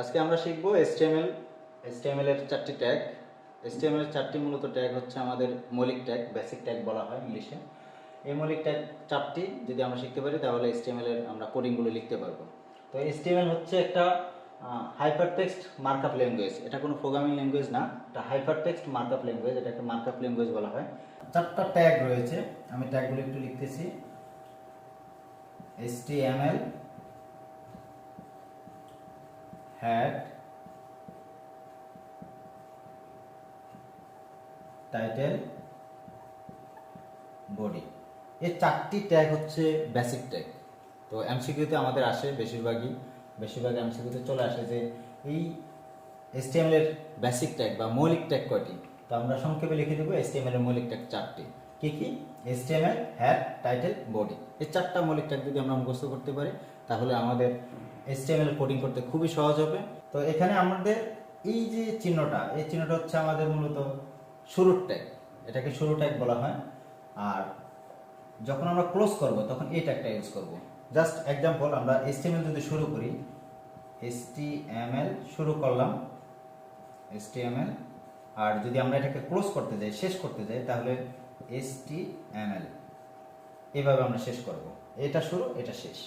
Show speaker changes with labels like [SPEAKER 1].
[SPEAKER 1] আজকে আমরা শিখব এসটিএমএল HTML এর চারটি ট্যাগ HTML এর চারটি মূলত ট্যাগ হচ্ছে আমাদের মৌলিক ট্যাগ বেসিক ট্যাগ বলা হয় ইংলিশে। এই মৌলিক ট্যাগ চারটি যদি আমরা শিখতে পারি, তাহলে HTML এর আমরা কোডিংগুলো লিখতে পারব। তো HTML হচ্ছে একটা হাইপারটেক্সট মার্কআপ ল্যাঙ্গুয়েজ এটা কোনো প্রোগ্রামিং ল্যাঙ্গুয়েজ না, এটা হাইপার হাইপারটেক্সট মার্কআপ ল্যাঙ্গুয়েজ এটা একটা মার্কআপ ল্যাঙ্গুয়েজ বলা হয়। চারটা ট্যাগ রয়েছে, আমি ট্যাগগুলো একটু লিখতেছি। HTML head টাইটেল বডি এই চারটি ট্যাগ হচ্ছে বেসিক ট্যাগ তো এমসিকিউতে আমাদের আসে বেশিরভাগই। বেশিরভাগ এমসিকিউতে চলে আসে যে এই HTML এর বেসিক ট্যাগ বা মৌলিক ট্যাগ কয়টি? তো আমরা সংক্ষেপে লিখে দেবো HTML এর মৌলিক ট্যাগ চারটি। কি কি? এসটিএমএল হেড টাইটেল বডি এই চারটা মৌলিক ট্যাগ যদি আমরা মুখস্থ করতে পারি, তাহলে আমাদের HTML কোডিং করতে খুবই সহজ হবে। তো এখানে আমাদের এই যে চিহ্নটা, এই চিহ্নটা হচ্ছে আমাদের মূলত শুরুর ট্যাগ এটাকে শুরু ট্যাগ বলা হয়। আর যখন আমরা ক্লোজ করব, তখন এই ট্যাগটা ইউজ করব। জাস্ট এক্সাম্পল আমরা HTML যদি শুরু করি HTML শুরু করলাম HTML আর যদি আমরা এটাকে ক্লোজ করতে যাই, শেষ করতে যাই, তাহলে HTML এভাবে আমরা শেষ করব। এটা শুরু, এটা শেষ।